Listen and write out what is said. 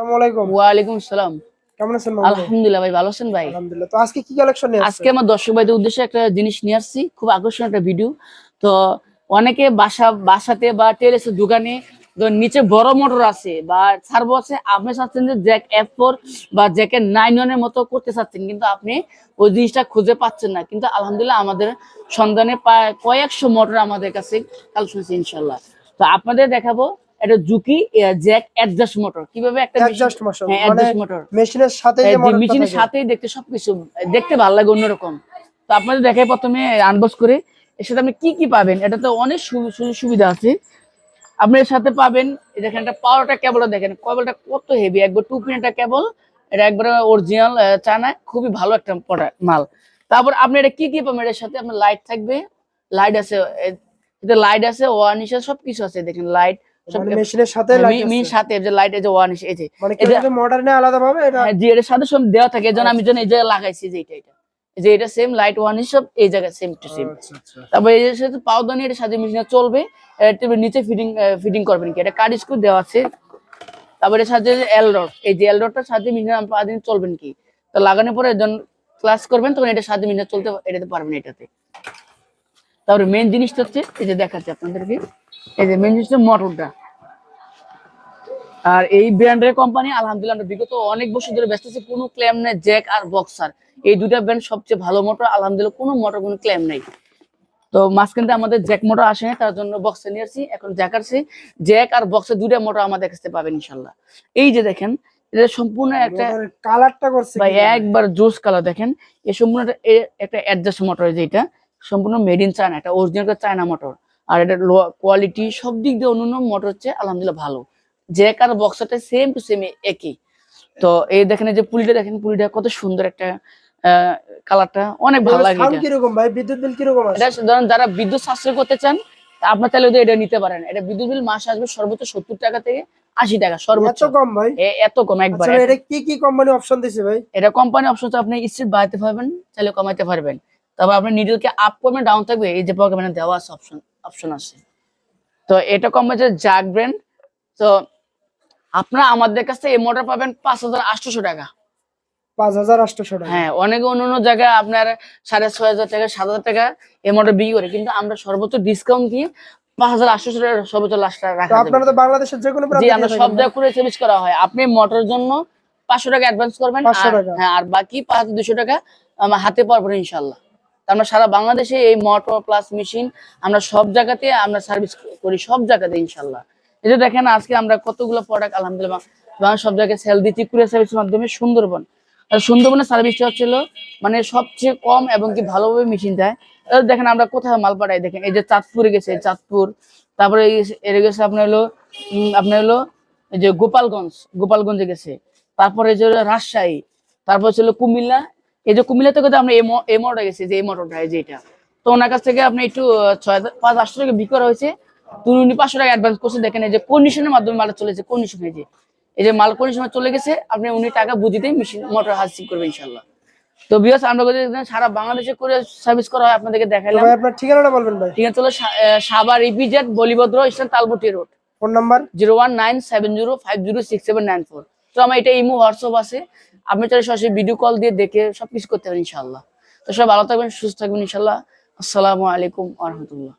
আসসালামু আলাইকুম। ওয়ালাইকুম আসসালাম। কেমন আছেন মামুন আলহামদুলিল্লাহ ভাই ভালো আছেন ভাই? আলহামদুলিল্লাহ। তো আজকে কি কালেকশন নিয়ে আজকে আমার দর্শক ভাইদের উদ্দেশ্যে একটা জিনিস নিয়ে আসছি খুব আকর্ষণীয় একটা ভিডিও তো অনেকে বাসা বাসাতে বা টেরেসের দোকানে নিচে বড় মোটর আছে বা সার্ভো আছে আপনি চাচ্ছেন যে জ্যাক এফ ফোর বা জ্যাকের নাইন ওয়ানের মতো করতে চাচ্ছেন কিন্তু আপনি ওই জিনিসটা খুঁজে পাচ্ছেন না। কিন্তু আলহামদুলিল্লাহ আমাদের সন্ধানে প্রায় কয়েকশো মোটর আমাদের কাছে কালেকশন আছে ইনশাল্লাহ। তো আপনাদের দেখাবো এটা জুকি জ্যাক অ্যাডজাস্ট মোটর কীভাবে একটা অ্যাডজাস্ট মোশন হ্যাঁ অ্যাডজাস্ট মোটর মেশিনের সাথে যে মেশিনের সাথেই দেখতে সবকিছু দেখতে ভালো লাগে অন্যরকম। তো আপনাদের দেখাই প্রথমে আনবক্স করে। এর সাথে আপনি কি কি পাবেন এটা তো অনেক সুবিধা আছে। আপনি এর সাথে পাবেন দেখেন একটা পাওয়ারটা কেবলটা দেখেন কেবলটা কত হেভি একবার টু পিন একটা কেবল এটা একবারে অরিজিনাল চায়না খুবই ভালো একটা মাল। তারপর আপনি এটা কি কি পাবেন এর সাথে আপনার লাইট থাকবে লাইট আছে লাইট আছে ওয়ান ইসে সবকিছু আছে দেখেন লাইট মেশিনের সাথে মি- সাথে যে লাইট এই যে। ওয়ান এই যে এটা- মডার্নে আলাদা ভাবে এটা জি এটার সাথে সব দেওয়া থাকে এজন্য আমি যেন এই জায়গায় লাগাইছি যে এটা এটা। যে এটা সেম লাইট ওয়ান সব এই জায়গায় সেম টু সেম তারপর এই সাথে পাউদানি এর সাথে মেশিনে চলবে নিচে ফিটিং ফিটিং করবেন কি এটা কার্ড স্ক্রু দেওয়া আছে। তারপরে সাথে এল রড এই যে এল রডটার সাথে দিন চলবেন কি তো লাগানোর পরে যখন ক্লাস করবেন তখন এটা সাথে মেশিনে চলতে এটাতে পারবেন এটাতে। তারপরে মেন জিনিসটা হচ্ছে এই যে দেখাচ্ছি আপনাদেরকে। এই যে মেন জিনিসটা মোটরটা। আর এই ব্র্যান্ডের কোম্পানি আলহামদুলিল্লাহ আমরা বিগত অনেক বছর ধরে ব্যস্ত আছি। কোনো ক্লেম নেই জ্যাক আর বক্সার এই দুটা ব্র্যান্ড সবচেয়ে ভালো মোটর আলহামদুলিল্লাহ কোনো মোটর কোনো ক্লেম নেই। তো মাঝখানে আমাদের জ্যাক মোটর আসে তার জন্য বক্সে নিয়ে আসছি। এখন জ্যাক আসছে। জ্যাক আর বক্সে দুটা মোটর আমাদের কাছে পাবেন ইনশাল্লাহ এই যে দেখেন এটা সম্পূর্ণ একটা কালারটা করছে ভাই একবার জোস কালার দেখেন। এই সম্পূর্ণ একটা অ্যাডজাস্ট মোটর যেটা সম্পূর্ণ মেড ইন চায়না এটা অরিজিনাল চায়না মোটর আর এটা কোয়ালিটি সব দিক দিয়ে অন্যান্য মোটর হচ্ছে আলহামদুলিল্লাহ ভালো। জ্যাক আর বক্সটা সেম টু সেম একই। তো এই দেখেন যে পুলিটা দেখেন পুলিটা কত সুন্দর একটা কালারটা অনেক ভালো লাগে এটা। কীরকম ভাই? বিদ্যুৎ বিল কীরকম এটা আসে ধরেন যারা বিদ্যুৎ সাশ্রয় করতে চান তা আপনার তাহলে এটা নিতে পারেন। এটা বিদ্যুৎ বিল মাসে আসবে সর্বোচ্চ সত্তর টাকা থেকে আশি টাকা সর্বোচ্চ। কম ভাই? এত কম একবার। আচ্ছা এটা কি কি কোম্পানি অপশন দিছে ভাই? এটা কোম্পানি অপশন আপনি স্ট্রিট বাড়াতে পারবেন চাইলে কমাইতে পারবেন। তবে আপনি নিডলকে আপ করবেন ডাউন থাকবে এই যে প্রোগ্রামে দেওয়া আছে অপশন অপশন আছে তো এটা কোম্পানি জাক ব্র্যান্ড তো আপনারা আমাদের কাছে এই মোটর পাবেন পাঁচ হাজার আটশোশো টাকা। পাঁচ হাজার আটশোশো টাকা। হ্যাঁ অনেক অন্য অন্য জায়গায় আপনার সাড়ে ছয় হাজার টাকা সাত হাজার টাকা এই মোটর বিক্রি করে। কিন্তু আমরা সর্বোচ্চ ডিসকাউন্ট দিয়ে পাঁচ হাজার আটশোশো টাকা সর্বোচ্চ লাস্ট রাখা আপনারা তো বাংলাদেশের যে কোনো জি আমরা সব জায়গায় করে সার্ভিস করা হয়। আপনি মোটরের জন্য পাঁচশো টাকা অ্যাডভান্স করবেন। 500 আর- হ্যাঁ আর বাকি পাঁচ দুশো টাকা আমার হাতে পারবেন ইনশাল্লাহ আমরা সারা বাংলাদেশে এই মোটর প্লাস মেশিন আমরা সব জায়গাতে আমরা সার্ভিস করি, সব জায়গাতে ইনশাল্লাহ। যে দেখেন আজকে আমরা কতগুলো প্রোডাক্ট আলহামদুলিল্লাহ বাংলা সব জায়গায় সেল দিচ্ছি, কুরিয়ার সার্ভিসের মাধ্যমে সুন্দরবন। সুন্দরবনের সার্ভিসটা হচ্ছিল মানে সবচেয়ে কম এবং কি ভালোভাবে মেশিন দেয়। দেখেন আমরা কোথায় মাল পাঠাই, দেখেন এই যে চাঁদপুরে গেছে, চাঁদপুর। তারপরে এর গেছে আপনার হলো আপনার হলো, এই যে গোপালগঞ্জ, গোপালগঞ্জে গেছে। তারপরে যে রাজশাহী, তারপর ছিল কুমিল্লা এই যে কুমিল্লা থেকে আমরা এই ম- এই মোটরটা গেছি যে এই মোটরটা এই যে এটা। তো ওনার কাছ থেকে আপনি একটু ছয় পাঁচ আটশো টাকা বিক্রি করা হয়েছে। তো উনি পাঁচশো টাকা অ্যাডভান্স করছে দেখেন এই যে কন্ডিশনের মাধ্যমে মালটা চলেছে কন্ডিশনে যে। এই যে মাল কন্ডিশনে চলে গেছে আপনি উনি টাকা বুঝিতেই মেশিন মোটর হাসিং করবেন ইনশাল্লাহ তো বিয়াস আমরা সারা বাংলাদেশে করে সার্ভিস করা হয় আপনাদেরকে তো দেখাইলাম। ভাই আপনার ঠিকানাটা বলবেন ভাই। ঠিক আছে চলো সা- EPZ Balibhadra station Talbati road. Phone number? Zero one nine seven zero five zero six seven nine four. তো আমার এটা ইমো হোয়াটসঅ্যাপ আছে। আপনি চাইলে সরাসরি ভিডিও কল দিয়ে দেখে সবকিছু করতে পারেন ইনশাল্লাহ তো সব ভালো থাকবেন, সুস্থ থাকবেন ইনশাল্লাহ আসসালামু আলাইকুম আহমতুল্লাহ